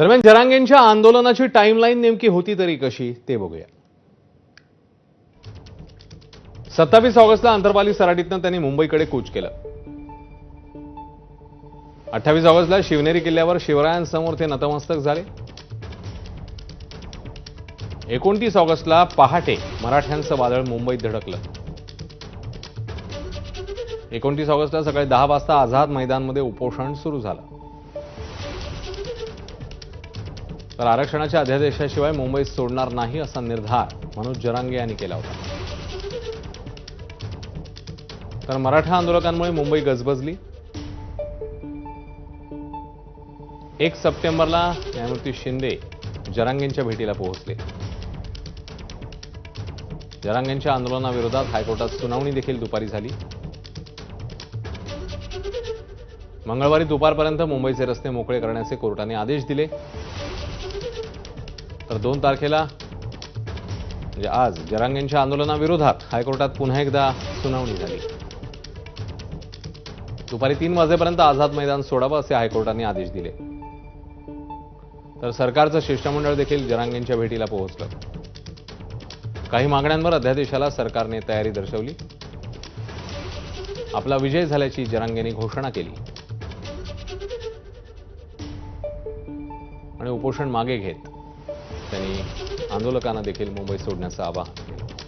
दरम्यान जरांगेंच्या आंदोलनाची टाईमलाईन नेमकी होती तरी कशी ते बघूया. सत्तावीस ऑगस्टला अंतरपाली सराटीतनं त्यांनी मुंबईकडे कूच केलं. अठ्ठावीस ऑगस्टला शिवनेरी किल्ल्यावर शिवरायांसमोर ते नतमस्तक झाले. एकोणतीस ऑगस्टला पहाटे मराठ्यांचं वादळ मुंबईत धडकलं. एकोणतीस ऑगस्टला सकाळी दहा वाजता आझाद मैदानमध्ये उपोषण सुरू झालं. तर आरक्षणाच्या अध्यादेशाशिवाय मुंबईत सोडणार नाही असा निर्धार मनोज जरांगे यांनी केला होता. तर मराठा आंदोलकांमुळे मुंबई गजबजली. एक सप्टेंबरला न्यायमूर्ती शिंदे जरांगेंच्या भेटीला पोहोचले. जरांगेंच्या आंदोलनाविरोधात हायकोर्टात सुनावणी देखील दुपारी झाली. मंगळवारी दुपारपर्यंत मुंबईचे रस्ते मोकळे करण्याचे कोर्टाने आदेश दिले. तर दोन तारखेला म्हणजे आज जरांगेंच्या आंदोलनाविरोधात हायकोर्टात पुन्हा एकदा सुनावणी झाली. दुपारी तीन वाजेपर्यंत आझाद मैदान सोडावं असे हायकोर्टाने आदेश दिले. तर सरकारचं शिष्टमंडळ देखील जरांगेंच्या भेटीला पोहोचलं. काही मागण्यांवर अध्यादेशाला सरकारने तयारी दर्शवली. आपला विजय झाल्याची जरांगेंनी घोषणा केली. आणि उपोषण मागे घेत त्यांनी आंदोलकांना देखील मुंबई सोडण्याचं आवाहन केलं.